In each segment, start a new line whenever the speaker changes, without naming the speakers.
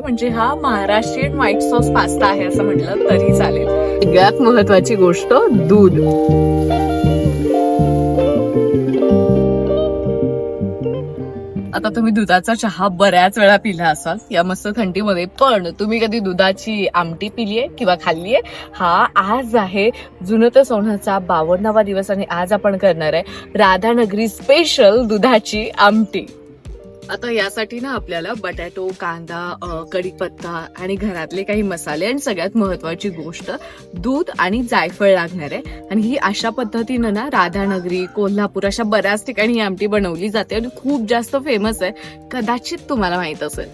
म्हणजे हा Maharashtrian white sauce pasta आहे असं म्हटलं तरी चालेल. सगळ्यात महत्वाची गोष्ट दूध. आता तुम्ही दुधाचा चहा बऱ्याच वेळा पिला असाल. या मस्त थंडीमध्ये पण तुम्ही कधी दुधाची आमटी पिलीये किंवा खाल्लीये? हा आज आहे जुनत तर सोन्याचा बावन्नावा दिवस आणि आज आपण करणार आहे राधानगरी स्पेशल दुधाची आमटी. आता यासाठी ना आपल्याला बटॅटो कांदा कढीपत्ता आणि घरातले काही मसाले आणि सगळ्यात महत्वाची गोष्ट दूध आणि जायफळ लागणार आहे. आणि ही अशा पद्धतीनं ना राधानगरी कोल्हापूर अशा बऱ्याच ठिकाणी ही आमटी बनवली जाते आणि खूप जास्त फेमस आहे. कदाचित तुम्हाला माहीत असेल.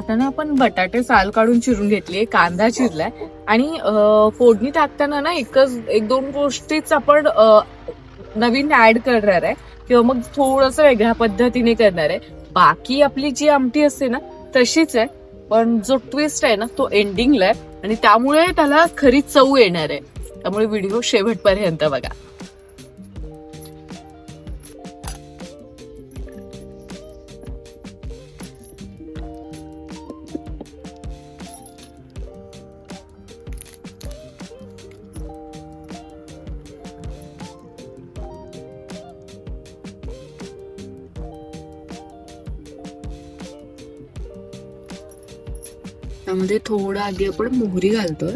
आता ना आपण बटाटे साल काढून चिरून घेतली कांदा चिरलाय आणि फोडणी टाकताना ना एकच एक दोन गोष्टीच आपण नवीन ऍड करणार आहे किंवा मग थोडस वेगळ्या पद्धतीने करणार आहे. बाकी आपली जी आमटी असते ना तशीच आहे. पण जो ट्विस्ट आहे ना तो एंडिंगला आहे आणि त्यामुळे त्याला खरी चव येणार आहे. त्यामुळे व्हिडिओ शेवटपर्यंत बघा. त्यामध्ये थोडं आधी आपण मोहरी घालतोय.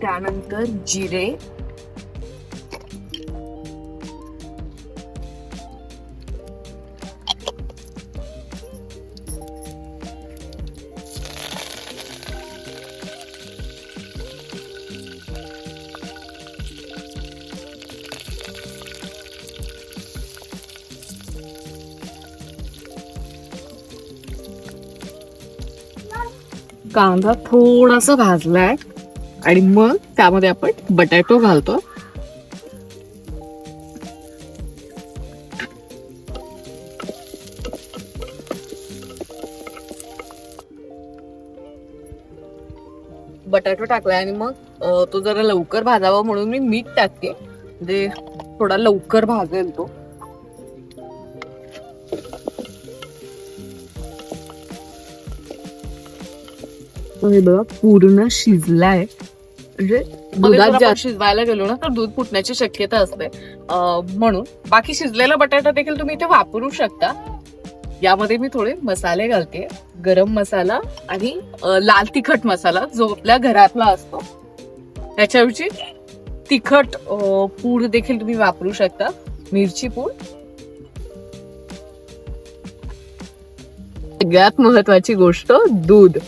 त्यानंतर जिरे. कांदा थोडासा भाजलाय आणि मग त्यामध्ये आपण बटाटो घालतो. बटाटो टाकलाय आणि मग तो जरा लवकर भाजावा म्हणून मी मीठ टाकते. म्हणजे थोडा लवकर भाजेल तो. हे बघा पूर्ण शिजलाय. म्हणजे दुधात जास्त शिजवायला गेलो ना तर दूध फुटण्याची शक्यता असते. अं, म्हणून बाकी शिजलेला बटाटा देखील तुम्ही इथे वापरू शकता. यामध्ये मी थोडे मसाले घालते. गरम मसाला आणि अं, लाल तिखट मसाला जो आपल्या घरातला असतो. त्याच्याऐवजी तिखट अं, पूड देखील तुम्ही वापरू शकता. मिरची पूड. सगळ्यात महत्वाची गोष्ट दूध.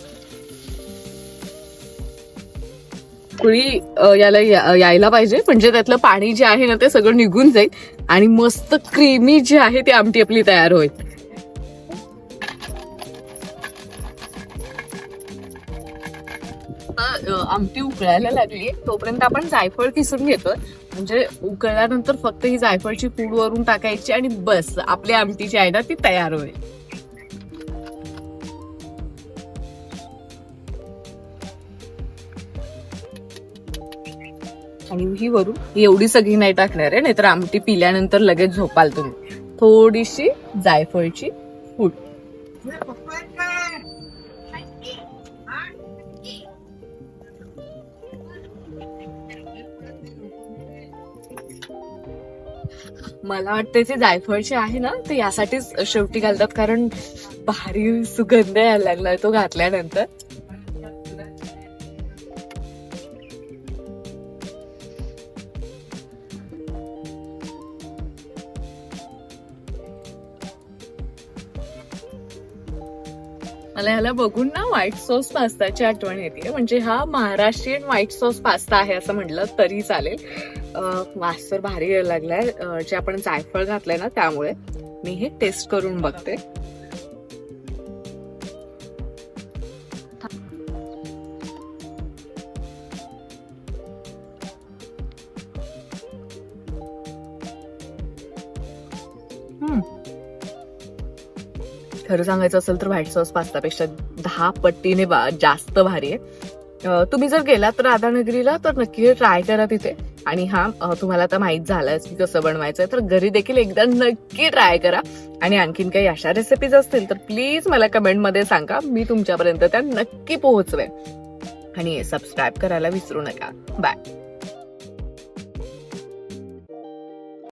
कुळी याला यायला पाहिजे. म्हणजे त्यातलं पाणी जे आहे ना ते सगळं निघून जाईल. आणि मस्त क्रीमी जी आहे ती आमटी आपली तयार होईल. आमटी उकळायला लागली तोपर्यंत आपण जायफळ किसून घेतोय. म्हणजे उकळल्यानंतर फक्त ही जायफळची पूड वरून टाकायची आणि बस. आपली आमटी जी आहे ना ती तयार होईल. आणि ही वरून एवढी सगळी नाही टाकणार आहे नाहीतर आमटी पिल्यानंतर लगेच झोपाल तुम्ही. थोडीशी जायफळची फूट मला वाटतं ते जायफळचे आहे ना ते यासाठीच शेवटी घालतात कारण भारी सुगंध यायला लागलाय तो घातल्यानंतर. मला ह्याला बघून ना व्हाईट सॉस पास्ताची आठवण येते म्हणजे हा महाराष्ट्रीयन व्हाईट सॉस पास्ता आहे असं म्हटलं तरी चालेल. वास तर भारी यायला लागलाय जे आपण जायफळ घातलंय ना त्यामुळे. मी हे टेस्ट करून बघते. हम्म. खरं सांगायचं असेल तर व्हाईट सॉस पास्तापेक्षा दहा पट्टीने जास्त भारी आहे. तुम्ही जर गेलात तर राधानगरीला तर नक्की ट्राय करा तिथे. आणि हा तुम्हाला आता माहीत झालंय की कसं बनवायचंय तर घरी देखील एकदा नक्की ट्राय करा. आणि आणखीन काही अशा रेसिपीज असतील तर प्लीज मला कमेंटमध्ये सांगा. मी तुमच्यापर्यंत त्या नक्की पोहोचवेन. आणि सबस्क्राईब करायला विसरू नका. बाय